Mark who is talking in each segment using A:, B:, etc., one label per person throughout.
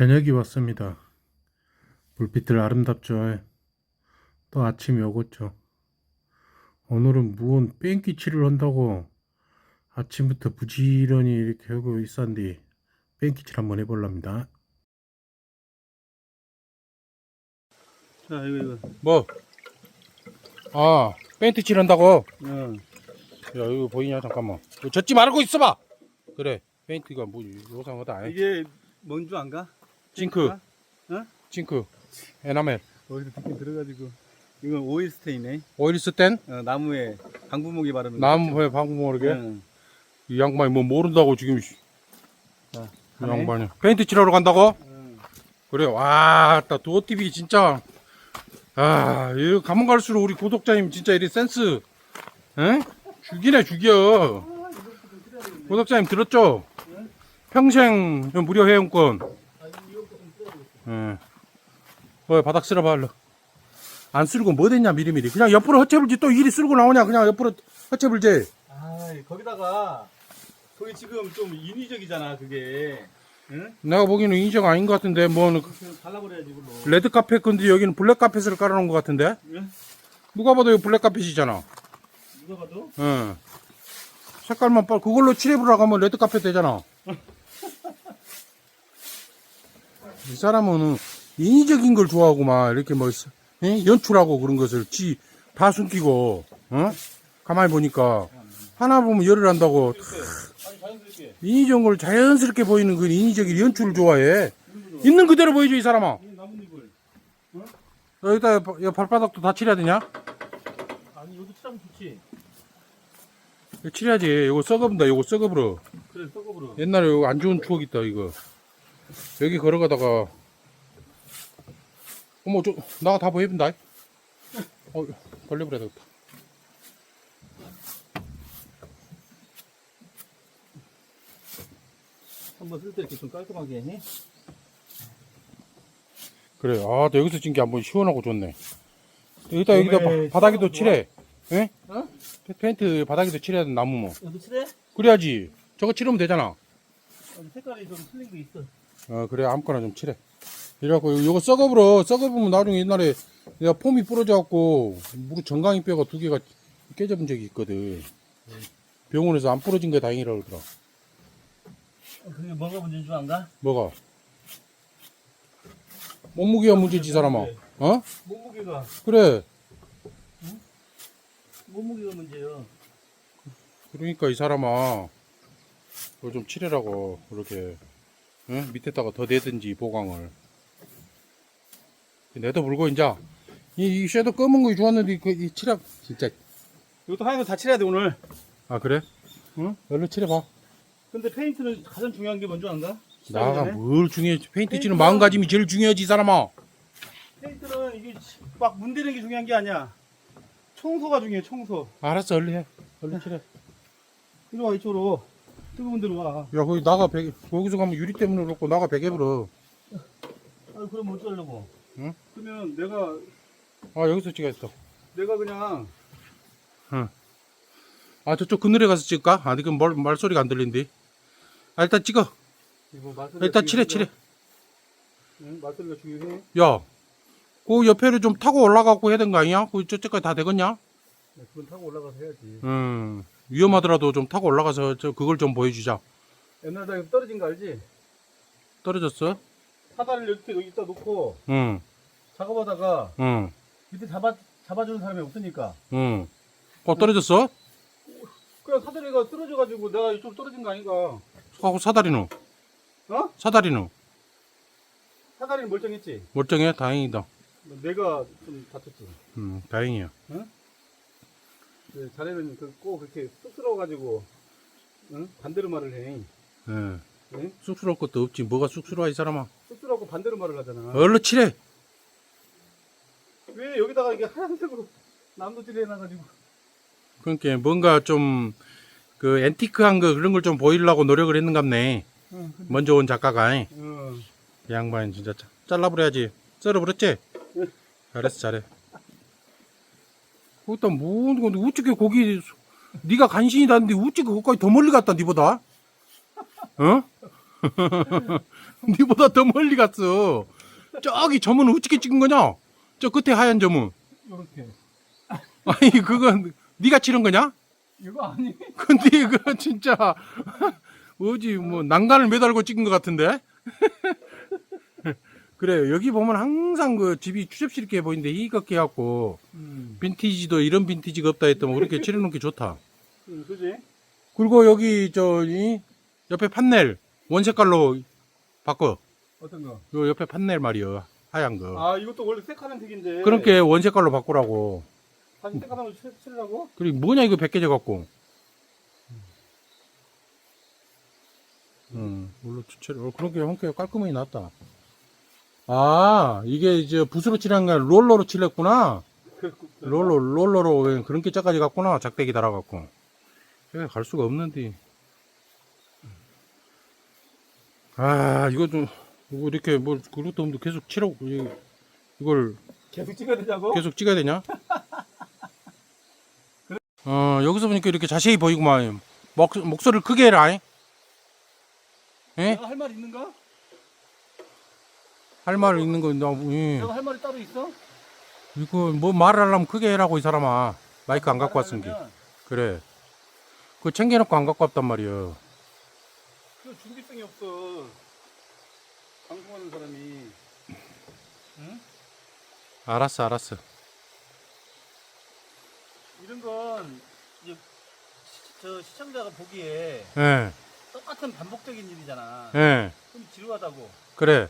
A: 저녁이 왔습니다. 불빛들 아름답죠. 또 아침이 오겠죠. 오늘은 무언 뺑기치를 한다고 아침부터 부지런히 이렇게 하고 있었는데 뺑기칠 한번 해볼랍니다.
B: 자 이거 이거
A: 뭐? 아, 페인트 칠한다고?
B: 어.
A: 야, 이거 보이냐? 잠깐만. 젖지 말고 있어봐! 그래, 페인트가 뭐, 요상하다.
B: 이게 뭔 줄 안 가?
A: 징크,
B: 어?
A: 징크, 에나멜.
B: 어디서 듣긴 들어가지고 이건 오일 스테인네
A: 오일 스텐?
B: 어, 나무에 방부목이 바르는 거
A: 나무에 모르게?
B: 응.
A: 이 양반이 뭐 모른다고 지금, 이
B: 자,
A: 양반이. 페인트 칠하러 간다고?
B: 응.
A: 그래, 와, 따 도어TV 진짜. 아, 이거 가면 갈수록 우리 구독자님 진짜 이리 센스, 에? 죽이네, 죽여. 구독자님 들었죠? 평생 무료 회원권. 예. 어, 바닥 쓸어봐, 얼른. 안 쓸고 뭐 됐냐, 미리미리. 그냥 옆으로 허채불지 또 일이 쓸고 나오냐, 그냥 옆으로 허채불지.
B: 아 거기다가 거기 지금 좀 인위적이잖아 그게 응?
A: 내가 보기에는 인정 아닌 것 같은데, 뭐,
B: 발라버려야지 이걸로
A: 레드 카펫 건데 여기는 블랙 카펫을 깔아놓은 것 같은데?
B: 응?
A: 누가 봐도 이거 블랙 카펫이잖아.
B: 누가 봐도
A: 응. 색깔만 빨 그걸로 칠해보라고 하면 레드 카펫 되잖아. 이 사람은 인위적인 걸 좋아하고 막 이렇게 뭐 예? 연출하고 그런 것을 지 다 숨기고 어? 가만히 보니까 하나 보면 열을 한다고 인위적인 걸 자연스럽게 보이는 그 인위적인 연출을 좋아해. 있는 그대로 보여줘 이 사람아.
B: 이 나뭇잎을
A: 여기다 이 발바닥도 다 칠해야 되냐?
B: 아니 여기 칠하면 좋지
A: 칠해야지. 이거 썩어본다. 이거 썩어버려.
B: 그래 썩어버려
A: 옛날에 이거 안 좋은 추억 있다 이거 여기 걸어가다가 어머 저 나가 다 보여본다. 어 걸려버려야 되겠다.
B: 한번 쓸 때 이렇게 좀 깔끔하게 해
A: 그래. 아나 여기서 찍은 게 한번 시원하고 좋네. 여기다 여기다 바, 바닥에도 칠해. 예?
B: 어?
A: 페인트 바닥에도 칠해야 돼 나무 뭐.
B: 여기 칠해?
A: 그래야지. 저거 칠하면 되잖아.
B: 어, 색깔이 좀 틀린 게 있어
A: 어 그래 아무거나 좀 칠해. 이래갖고 요거 썩어버려 썩어보면 나중에 옛날에 내가 폼이 부러져갖고 무릎 정강이 뼈가 두 개가 깨져본 적이 있거든. 병원에서 안 부러진 게 다행이라 그러더라.
B: 어, 그게 뭐가 문제인 줄 안가?
A: 뭐가? 몸무게가 문제지 이 사람아. 어?
B: 몸무게가.
A: 그래.
B: 몸무게가 문제예요.
A: 그러니까 이 사람아. 그거 좀 칠해라고 그렇게 응? 밑에다가 더 내든지 보강을. 내도 물고 이제 이, 이 섀도우 검은 거 좋았는데 그, 이 칠하 진짜.
B: 이것도 하얀 거 다 칠해야 돼 오늘.
A: 아 그래?
B: 응?
A: 얼른 칠해봐.
B: 근데 페인트는 가장 중요한 게뭔줄 안가?
A: 나가? 뭘 중요해. 페인트
B: 페인트는-
A: 마음가짐이 제일 중요하지 이 사람아.
B: 페인트는 이게 막 문대는 게 중요한 게 아니야. 청소가 중요해 청소.
A: 알았어 얼른 해. 얼른 칠해.
B: 이리 와 이쪽으로 뜨거운 데로 와
A: 야 거기 나가 베개 거기서 가면 유리 때문에 그렇고 나가 베개 불어
B: 아 그럼 어쩌려고
A: 응?
B: 그러면 내가
A: 아 여기서 찍어야겠다
B: 내가 그냥
A: 아 저쪽 그늘에 가서 찍을까? 아 지금 말, 말소리가 안 들린디 아 일단 찍어
B: 이거 마소리가
A: 일단 칠해. 칠해
B: 응? 마소리가 중요해
A: 야, 그 옆에를 좀 타고 올라가고 해야 되는 거 아니야? 그 저쪽까지 다 되겠냐?
B: 네, 그건 타고 올라가서 해야지
A: 음, 위험하더라도 좀 타고 올라가서 저 그걸 좀 보여주자.
B: 옛날 에 떨어진 거 알지?
A: 떨어졌어?
B: 사다리를 이렇게 여기다 놓고
A: 응,
B: 작업하다가
A: 응,
B: 밑에 잡아 잡아주는 사람이 없으니까
A: 응. 어, 떨어졌어?
B: 그냥 사다리가 떨어져가지고 내가 이쪽 떨어진 거 아닌가
A: 하고 사다리는?
B: 어?
A: 사다리는?
B: 사다리는 멀쩡했지
A: 멀쩡해? 다행이다.
B: 내가 좀 다쳤지
A: 음, 다행이야.
B: 네, 자네는 그꼭 그렇게 쑥스러워가지고 응? 반대로 말을 해
A: 예.
B: 응?
A: 쑥스러울 것도 없지. 뭐가 쑥스러워, 이 사람아.
B: 쑥스러워고 반대로 말을 하잖아
A: 얼른 칠해.
B: 왜 여기다가 이게 하얀색으로 남도질 해놔가지고
A: 그러니까 뭔가 좀, 그, 앤티크한 거, 그런 걸 좀 보이려고 노력을 했는갑네.
B: 응, 근데,
A: 먼저 온 작가가. 이
B: 응.
A: 양반 진짜 짜- 잘라버려야지. 썰어버렸지?
B: 네.
A: 잘했어, 잘해. 거기다 뭐, 근데 우찌게 거기, 네가 간신히 다는데 우찌게 거기까지 더 멀리 갔다, 니보다? 어? 니보다 더 멀리 갔어. 저기 점은 어떻게 찍은 거냐? 저 끝에 하얀 점은.
B: 이렇게.
A: 아니 그건 네가 치른 거냐?
B: 이거 아니?
A: 근데 그거 진짜 뭐지 뭐 난간을 매달고 찍은 것 같은데? 그래 여기 보면 항상 그 집이 추접스럽게 보이는데 이렇게 해갖고
B: 음.
A: 빈티지도 이런 빈티지가 없다 했더만 그렇게 칠해놓은 게 좋다.
B: 음, 그지?
A: 그리고 여기 저이 옆에 판넬 원 색깔로 바꿔.
B: 어떤 거?
A: 요 옆에 판넬 말이요 하얀 거.
B: 아, 이것도 원래 색하는 색인데.
A: 그렇게 원 색깔로 바꾸라고.
B: 다시 걸 칠하고?
A: 그리고 뭐냐 이거 벗겨져 갖고. 음, 물로 추천. 어, 그렇게 형태가 깔끔하게 났다. 아, 이게 이제 붓으로 칠한 게 아니라 롤러로 칠했구나. 롤러, 롤러로 왜 그런 게 짜까지 갔구나. 작대기 달아갖고. 여기 갈 수가 없는데. 아, 이거 좀, 이거 이렇게 뭐, 그것도 없는데 계속 칠하고, 이- 이걸
B: 계속 찍어야 되냐고?
A: 계속 찍어야 되냐? 어, 여기서 보니까 이렇게 자세히 보이구만. 목, 목소리를 크게 해라. 잉? 예?
B: 할 말 있는가?
A: 할 말 있는 거, 나, 예.
B: 내가 할 말이 따로 있어?
A: 이거 뭐 말을 하려면 크게 해라고, 이 사람아. 마이크 안 갖고 왔은 게.
B: 말하려면
A: 그래. 그거 챙겨놓고 안 갖고 왔단 말이야.
B: 그 준비성이 없어. 방송하는 사람이. 응?
A: 알았어, 알았어.
B: 이런 건 이제 시, 저 시청자가 보기에
A: 예,
B: 똑같은 반복적인 일이잖아.
A: 예.
B: 좀 지루하다고.
A: 그래.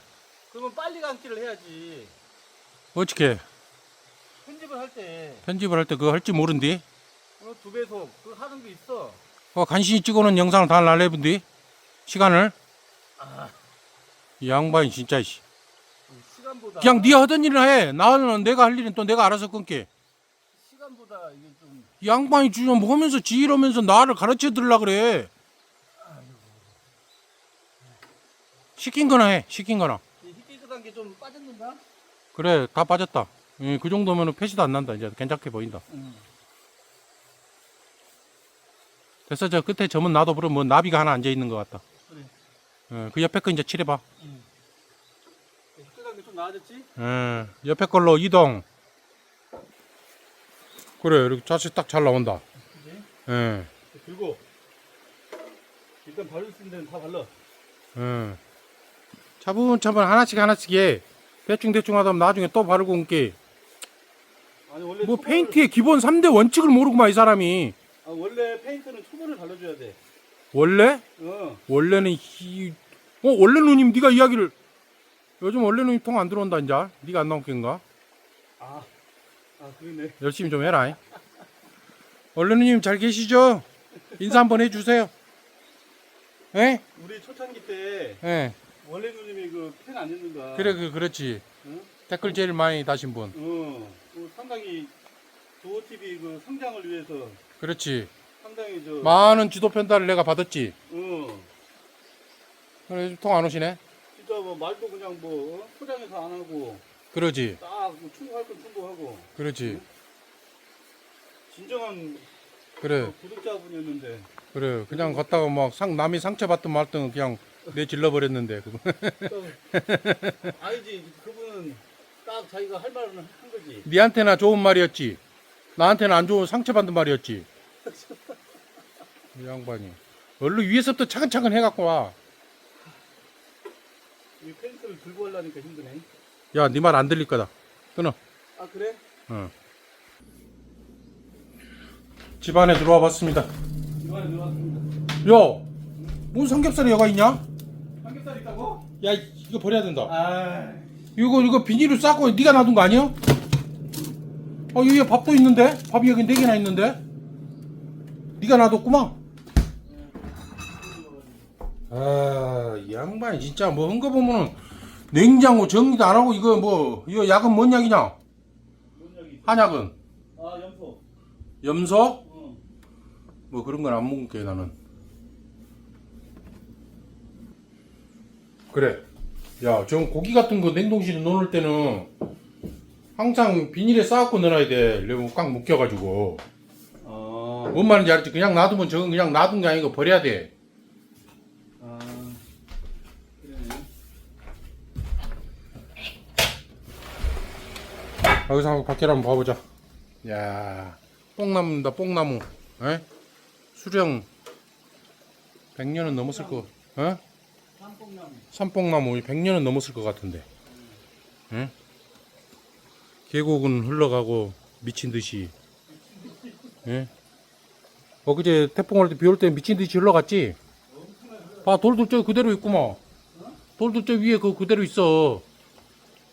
B: 그러면 빨리 감기를 해야지.
A: 어떻게
B: 편집을 할 때,
A: 편집을 할 때 그거 할지 모른디?
B: 어, 두 배속, 그거 하는 게 있어.
A: 어, 간신히 찍어놓은 영상을 다 날려본디? 시간을?
B: 아,
A: 이 양반이 진짜, 씨.
B: 시간보다.
A: 그냥 네 하던 일을 해. 나는 내가 할 일은 또 내가 알아서 끊게.
B: 시간보다 이게 좀.
A: 이 양반이 주면 뭐 하면서 지이러면서 나를 가르쳐 들라 그래. 시킨 거나 해. 시킨 거나.
B: 이 희끗한 게 좀 빠졌는가?
A: 그래, 다 빠졌다. 예, 그 정도면 패시도 안 난다. 이제 괜찮게 보인다.
B: 응.
A: 됐어, 저 끝에 점은 나도 그럼 뭐 나비가 하나 앉아 있는 것 같다.
B: 그래.
A: 예, 그 옆에 거 이제 칠해봐.
B: 응. 희끗한 게 좀 나아졌지?
A: 예, 옆에 걸로 이동. 그래, 이렇게 자세 딱잘 나온다.
B: 그지?
A: 예,
B: 들고. 일단 바를 수 있는 데는 다 발라.
A: 예. 차분차분 하나씩 하나씩 해. 대충 대충 하다 보면 나중에 또 바르고 온게.
B: 아니, 원래.
A: 뭐
B: 초벌을-
A: 페인트의 기본 3대 원칙을 모르고만 이 사람이.
B: 아, 원래 페인트는 초벌을 발라줘야 돼.
A: 원래?
B: 어.
A: 원래는 이... 어 원래 누님 네가 이야기를 요즘 원래 누님 통 안 들어온다 이제 네가 안 나온 게인가
B: 아, 아, 그러네.
A: 열심히 좀 해라 원래 누님 잘 계시죠 인사 한번 해주세요 예?
B: 우리 초창기 때
A: 예
B: 원래 누님이 그펜안 읽는가?
A: 그래 그 그렇지
B: 응?
A: 댓글 제일 많이 다신 분
B: 어. 그 상당히 도어 TV 그 성장을 위해서
A: 그렇지
B: 상당히 저.
A: 많은 지도 편달을 내가 받았지
B: 어.
A: 그래 통 안 오시네
B: 진짜 뭐 말도 그냥 뭐 어? 포장해서 안 하고
A: 그러지
B: 딱뭐 충고할 건 충고하고
A: 그렇지
B: 진정한
A: 그래
B: 그 구독자분이었는데
A: 그래 그냥 갔다가 막 상, 남이 상처 받든 말든 그냥 내 질러버렸는데 그거
B: 또 아니지 그분은 딱 자기가 할 말은 한 거지.
A: 니한테나 좋은 말이었지. 나한테는 안 좋은 상처받는 말이었지. 이 양반이. 얼른 위에서부터 차근차근 해갖고 와.
B: 이 펜스를 들고 하려니까 힘드네.
A: 야, 네 말 안 들릴 거다. 끊어.
B: 아 그래?
A: 어. 집 안에 들어와 봤습니다.
B: 이번에 들어왔습니다.
A: 야, 뭔 삼겹살이 여가 있냐? 야, 이거 버려야 된다.
B: 아,
A: 이거 이거 비닐을 싸고 네가 놔둔 거 아니야? 어, 여기 밥도 있는데? 밥이 여기 네 개나 있는데? 네가 놔뒀구만. 아, 이 양반이 진짜 뭐 한 거 보면은 냉장고 정리도 안 하고 이거 뭐 이거 약은 뭔 약이냐?
B: 뭔 약이?
A: 한약은
B: 아 염소.
A: 염소?
B: 어.
A: 뭐 그런 건 안 먹을게 나는. 그래. 야, 저 고기 같은 거 냉동실에 넣을 때는 항상 비닐에 싸갖고 넣어야 돼. 레몬 꽉 묶여가지고.
B: 어.
A: 뭔 말인지 알지? 그냥 놔두면 저건 그냥 놔둔 게 아니고 버려야 돼.
B: 아.
A: 여기서 한번 밖에를 한번 봐보자. 야, 뽕나무입니다, 뽕나무. 에? 수령 100년은 넘었을 거. 어?
B: 삼뽕나무.
A: 산뽕나무 100년은 넘었을 것 같은데. 응? 계곡은 흘러가고 미친 듯이. 예? 엊그제 태풍 올 때 비 올 때 미친 듯이 흘러갔지? 봐, 돌들 저기 그대로 있구만. 돌들 저 위에 그 그대로 있어.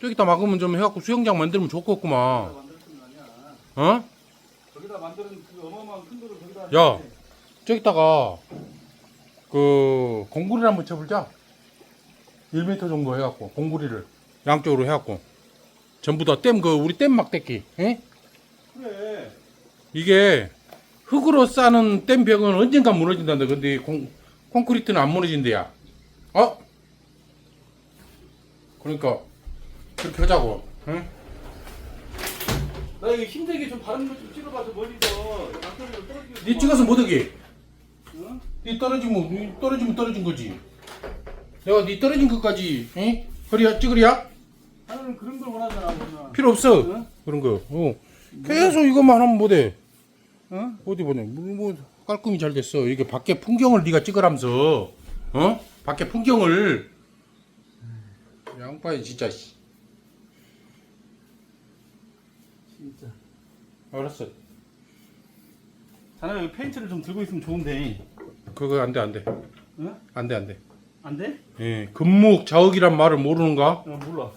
A: 저기다 막으면 좀 해갖고 수영장 만들면 좋겠구만.
B: 아니야.
A: 어?
B: 그.
A: 야. 저기다가 그 공구리를 한번 쳐보자. 1m 정도 해갖고 공구리를 양쪽으로 해갖고 전부 다 댐 그 우리 댐 막대기. 예?
B: 그래.
A: 이게 흙으로 싸는 댐 벽은 언젠가 무너진다는데 근데 공, 콘크리트는 안 무너진대야. 어? 그러니까 그렇게 하자고. 응?
B: 나 이거 힘들게 좀 바른 거좀 찍어봐서 멀리서 양쪽으로 떨어지게.
A: 니 찍어서 못하게.
B: 응?
A: 니 떨어지면 니 떨어지면 떨어진 거지. 내가 니 떨어진 것까지 응? 허리야 찌그리야?
B: 나는 그런 걸 원하잖아. 그러면.
A: 필요 없어.
B: 응?
A: 그런 거. 어. 계속 이것만 하면 못해.
B: 응?
A: 어디 보내. 뭐, 뭐 깔끔히 잘 됐어. 이게 밖에 풍경을 네가 찍으라면서. 어? 밖에 풍경을. 양파이 진짜. 씨.
B: 진짜.
A: 알았어.
B: 자네 여기 페인트를 좀 들고 있으면 좋은데.
A: 그거 안 돼, 안 돼.
B: 응?
A: 안 돼, 안 돼.
B: 안 돼?
A: 예. 금목 자욱이란 말을 모르는가?
B: 어, 몰라.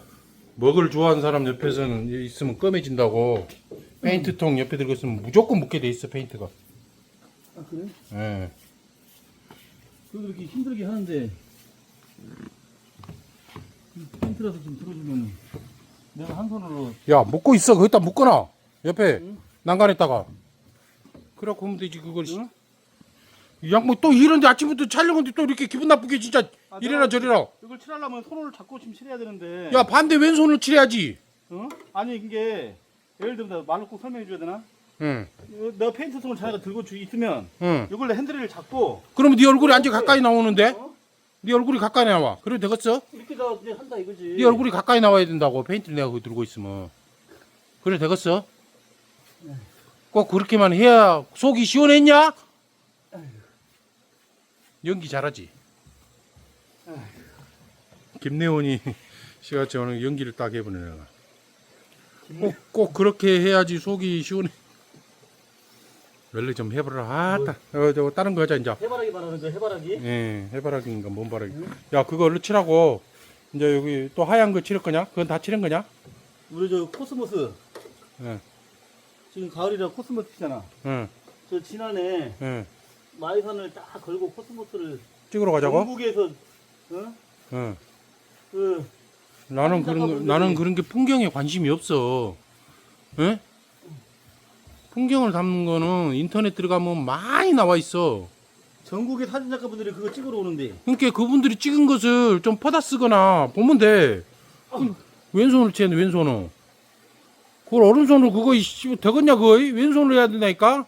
A: 먹을 좋아하는 사람 옆에서는 있으면 검해진다고. 페인트통 옆에 들고 있으면 무조건 묻게 돼 있어, 페인트가.
B: 아 그래?
A: 예.
B: 그래도 이렇게 힘들게 하는데 이 페인트라서 좀 들어주면 내가 한 손으로
A: 야, 묶고 있어. 거기다 묶어놔. 옆에
B: 응?
A: 난간에다가. 그래갖고 하면 되지, 그걸.
B: 응?
A: 이 양반 또 이런데 아침부터 촬영하는데 또 이렇게 기분 나쁘게 진짜
B: 아,
A: 이래라 저래라.
B: 이걸 칠하려면 손을 잡고 지금 칠해야 되는데
A: 야, 반대 왼손을 칠해야지.
B: 어? 아니 이게 예를 들면 말로 꼭 설명해 줘야 되나?
A: 응,
B: 어, 내가 페인트 통을 자네가 들고 주 있으면
A: 응.
B: 이걸로 핸들을 잡고
A: 그러면 네 얼굴이 완전 가까이 나오는데?
B: 어?
A: 네 얼굴이 가까이 나와. 그래도 되겠어?
B: 이렇게 다 이제 한다 이거지
A: 네 얼굴이 가까이 나와야 된다고. 페인트를 내가 거기 들고 있으면. 그래 되겠어? 꼭 그렇게만 해야 속이 시원했냐? 연기 잘하지. 김내원이 씨같이 오늘 연기를 딱 해보네 내가. 꼭, 꼭 그렇게 해야지 속이 시원해. 원래 좀 해보라. 아 따. 어, 저 다른 거 하자 이제.
B: 해바라기 말하는 거 해바라기
A: 예, 해바라기인가 뭔 바라기. 야, 그거 얼른 칠하고 이제 여기 또 하얀 거 칠할 거냐? 그건 다 칠한 거냐?
B: 우리 저 코스모스
A: 예,
B: 지금 가을이라 코스모스 피잖아
A: 응,
B: 저 지난해
A: 예.
B: 마이산을 딱 걸고 코스모스를
A: 찍으러 가자고?
B: 영국에서 어?
A: 응.
B: 그
A: 나는 그런 거, 나는 그런 게 풍경에 관심이 없어. 예? 풍경을 담는 거는 인터넷 들어가면 많이 나와 있어.
B: 전국의 사진 작가분들이 그거 찍으러 오는데
A: 그러니까 그분들이 찍은 것을 좀 퍼다 쓰거나 보면 돼. 그 왼손을 치는데 왼손은. 그걸 오른손으로 그거 이씨 되겠냐 그거 왼손으로 해야 된다니까.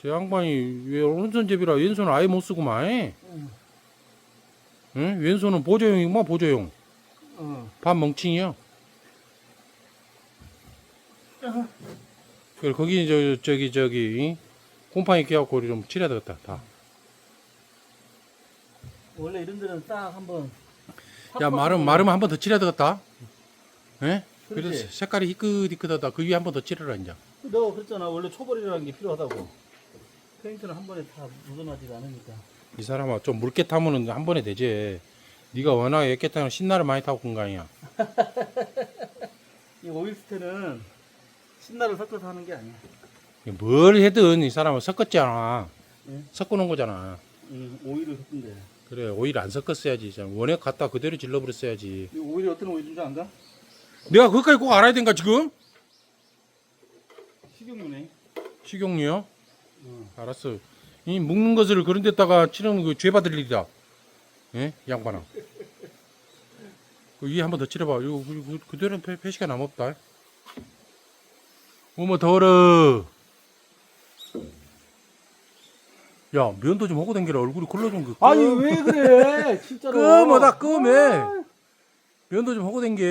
A: 제 양반이 왜 오른손잡이라 왼손을 아예 못 쓰고만 해. 응? 왼손은 보조용이구만 보조용.
B: 어.
A: 반 멍칭이야. 그래 거기 저 저기 저기 곰팡이 끼갖고 좀 칠해야 되겠다 다.
B: 원래 이런 데는 딱 한번
A: 야 마름 마름 한번 더 칠해야 되겠다. 예? 그래서
B: 그렇지.
A: 색깔이 희끗희끗하다. 그 위에 한번 더 칠해라 이제.
B: 너 그랬잖아 원래 초벌이라는 게 필요하다고 페인트는 한 번에 다 묻어나지가 않으니까
A: 이 사람아 좀 묽게 타면은 한 번에 되지. 네가 워낙 옅게 타면 신나를 많이 타고 간 거 아니야.
B: 이 오일스테는 신나를 섞어서 하는 게 아니야
A: 뭘 해든 이 사람은 섞었잖아.
B: 예?
A: 섞어놓은 거잖아.
B: 음, 오일을 섞은데
A: 그래 오일 안 섞었어야지. 원액 갖다 그대로 질러버렸어야지.
B: 이 오일이 어떤 오일인 줄 안가?
A: 내가 그것까지 꼭 알아야 된가 지금?
B: 식용유네
A: 식용유요?
B: 어.
A: 알았어. 이 묵는 것을 그런 데다가 치르는 거 죄받을 일이다. 예? 이 양반아. 그 위에 한 번 더 칠해봐. 이거 그, 그, 그대로 폐, 폐시가 남없다. 어머 더러. 야 면도 좀 하고 댕겨라 얼굴이 굴러준 거.
B: 아니 왜 그래 진짜로
A: 끄머다 끄매. 면도 좀 하고 댕겨.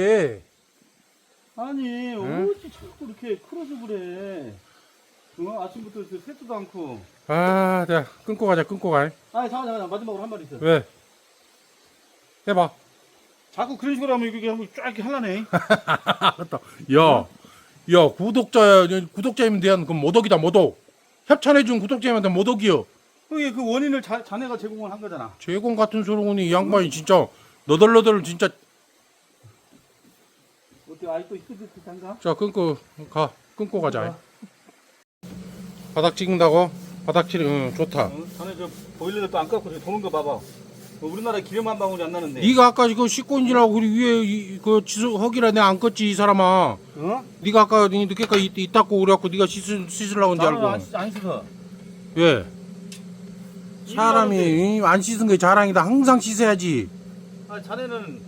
B: 아니
A: 응?
B: 어찌 자꾸 이렇게 크로스를 해 어? 아침부터 이렇게 새지도 않고
A: 아, 자, 끊고 가자, 끊고 가.
B: 아니 잠깐 잠깐 마지막으로 한 마디 있어
A: 왜? 해봐.
B: 자꾸 그런 식으로 하면 이게 한번 쫙 이렇게 할라네
A: 알았다. 야, 야, 구독자, 구독자님에 대한 그 모독이다, 모독. 협찬해준 구독자님한테 모독이요.
B: 그게 그 원인을 자, 자네가 제공을 한 거잖아
A: 제공 같은 소롱이니 이 양반이 진짜 너덜너덜 진짜
B: 어때 아직도 있을 듯한가?
A: 자 끊고 가 끊고 가자. 바닥 찍는다고? 바닥 치 응, 좋다.
B: 어? 자네 저 보일러도 안 깎고 저 도는 거 봐봐 어, 우리나라 기름 한 방울이 안 나는데
A: 네가 아까 이거 씻고 인지라고 우리 위에 이, 그 지수 허기라 내가 안 껐지 이 사람아.
B: 어?
A: 네가 아까 늦게까지 이- 이 닦고 그래갖고 네가 씻으, 씻으려고
B: 나는 안,
A: 알고.
B: 씻- 안 씻어
A: 왜? 사람이 안 씻은 게 자랑이다. 항상 씻어야지.
B: 아 자네는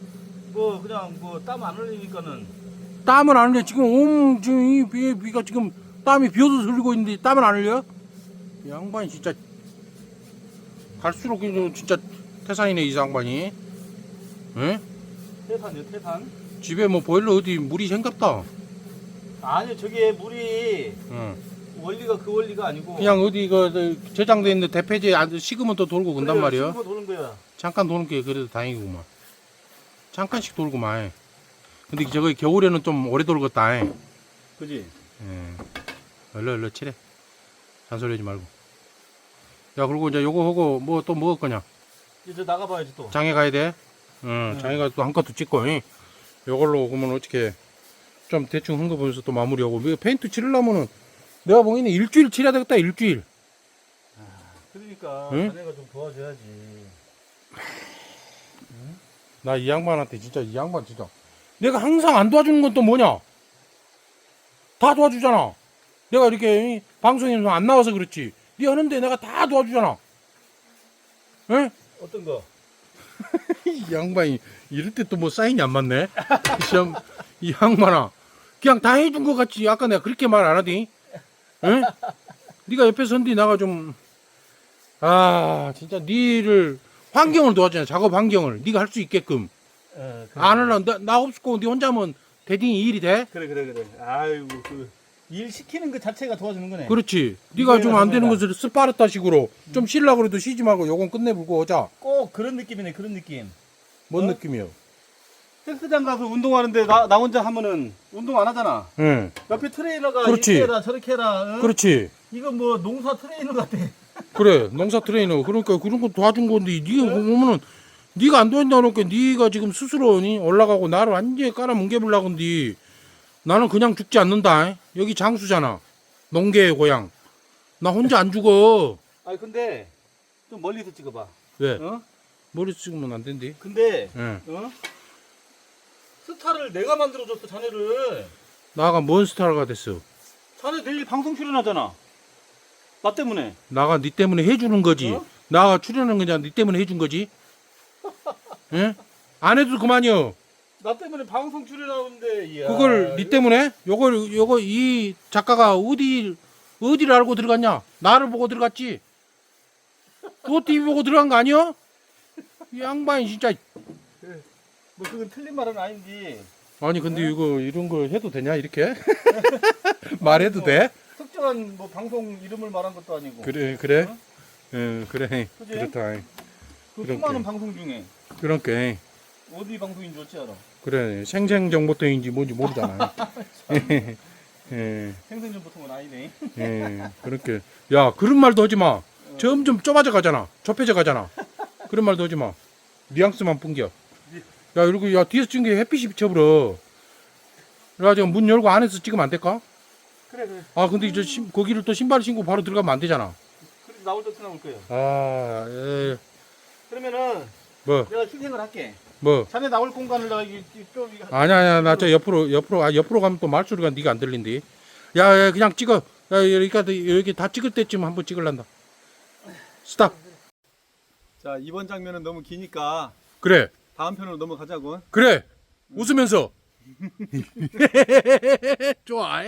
B: 뭐 그냥 뭐 땀 안 흘리니까는
A: 땀을 안 흘려. 지금 온 지금 이 비, 비가 지금 땀이 비어서 흘리고 있는데 땀을 안 흘려? 이 양반이 진짜 갈수록 진짜 태산이네 이 양반이. 응?
B: 태산이요 태산
A: 집에 뭐 보일러 어디 물이 생겼다.
B: 아니 저게 물이
A: 응.
B: 원리가 그 원리가 아니고
A: 그냥 어디 그 저장돼 있는 대폐제 안- 식으면 또 돌고 건단
B: 그래요,
A: 말이야.
B: 도는 거야
A: 잠깐 도는 게 그래도 다행이구만. 잠깐씩 돌고만. 근데 저거 겨울에는 좀 오래 돌겠다. 예.
B: 그지
A: 얼른 얼른 칠해. 잔소리 하지 말고. 야 그리고 이제 요거 하고 뭐 또 먹을 거냐?
B: 이제 나가봐야지 또
A: 장에 가야 돼. 응,
B: 네.
A: 장에 가서 또한 컷도 찍고. 응. 요걸로 그러면 어떻게 좀 대충 한 거 보면서 또 마무리하고. 페인트 칠하려면은 내가 보기에는 일주일 칠해야 되겠다. 일주일.
B: 그러니까
A: 응?
B: 자네가 좀 도와줘야지
A: 나이 양반한테 진짜 이 양반 진짜 내가 항상 안 도와주는 건 또 뭐냐 다 도와주잖아 내가 이렇게 이 방송에서 안 나와서 그렇지 네 하는데 내가 다 도와주잖아. 에?
B: 어떤 거?
A: 이 양반이 이럴 때 또 뭐 사인이 안 맞네. 시험 이 양반아. 그냥 다 해준 것 같지. 아까 내가 그렇게 말 안 하디. 에? 네가 옆에 선디 나가 좀. 아 진짜 니를 환경을 도와주잖아. 작업 환경을. 네가 할 수 있게끔.
B: 어, 그래.
A: 안 하려 나, 나 없고 네 혼자 하면 대딩이 일이 돼?
B: 그래 그래 그래. 아이고 그 일 시키는 그 자체가 도와주는 거네
A: 그렇지 네가 좀 안 되는. 것을 스파르타 식으로 좀 쉬려고 그래도 쉬지 말고 요건 끝내불고 오자
B: 꼭 그런 느낌이네 그런 느낌
A: 뭔
B: 어?
A: 느낌이요?
B: 헬스장 가서 운동하는데 나, 나 혼자 하면은 운동 안 하잖아
A: 응
B: 옆에 트레이너가
A: 그렇지.
B: 이렇게 해라 저렇게 해라 응?
A: 그렇지
B: 이거 뭐 농사 트레이너 같아
A: 그래 농사 트레이너 그러니까 그런 거 도와준 건데 네가 보면은 네가 안 도와준다 그러니까 네가 지금 스스로 니 올라가고 나를 완전히 깔아 뭉개불라 건데 나는 그냥 죽지 않는다 여기 장수잖아 농계의 고향 나 혼자 안 죽어
B: 아니 근데 좀 멀리서 찍어봐
A: 왜?
B: 어?
A: 머리 찍으면 안 된대
B: 근데
A: 응.
B: 어? 스타를 내가 만들어줬어 자네를
A: 나가 뭔 스타가 됐어
B: 자네 내일 방송 출연하잖아 나 때문에
A: 나가 니 때문에 해주는 거지.
B: 어?
A: 나가 출연한 거냐 니 때문에 해준 거지. 예? 안 해도 그만이요.
B: 나 때문에 방송 출연하는데 이야
A: 그걸 니 때문에 요걸 요거 이 작가가 어디 어디를 알고 들어갔냐? 나를 보고 들어갔지. 또 TV 보고 들어간 거 아니야? 이 양반이 진짜
B: 뭐 그건 틀린 말은 아닌지
A: 아니 근데 이거 이런 거 해도 되냐 이렇게 말해도 돼?
B: 특정한 뭐 방송 이름을 말한 것도 아니고
A: 그래 그래.
B: 어?
A: 응 그래
B: 그지?
A: 그렇다.
B: 그. 수많은 방송 중에
A: 그러니까
B: 어디 방송인 줄 알지 알아
A: 그래 생생정보통인지 뭔지 모르잖아. 예.
B: 생생정보통은 아니네
A: 예, 그렇게. 야, 그런 말도 하지 마. 점점 좁아져 가잖아. 좁혀져 가잖아. 그런 말도 하지 마. 뉘앙스만 풍겨. 야, 이러고, 야, 뒤에서 찍은 게 햇빛이 비쳐버려. 그래가지고 문 열고 안에서 찍으면 안 될까?
B: 그래 그래
A: 아, 근데 이제 신- 거기를 또 신발 신고 바로 들어가면 안 되잖아.
B: 그래서 나올 때 나올 거예요
A: 아, 예.
B: 그러면은
A: 뭐,
B: 내가 희생을 할게
A: 뭐.
B: 자네 나올 공간을 내가 이- 좀 이-
A: 아니야, 아니야. 나 저 옆으로, 옆으로, 아, 옆으로 가면 또 말소리가 네가 안 들린디. 야, 야, 그냥 찍어. 야, 여기까지, 여기 다 찍을 때쯤 한번 찍을란다. 스탑.
B: 자 이번 장면은 너무 기니까
A: 그래.
B: 다음 편으로 넘어가자고
A: 그래 웃으면서 좋아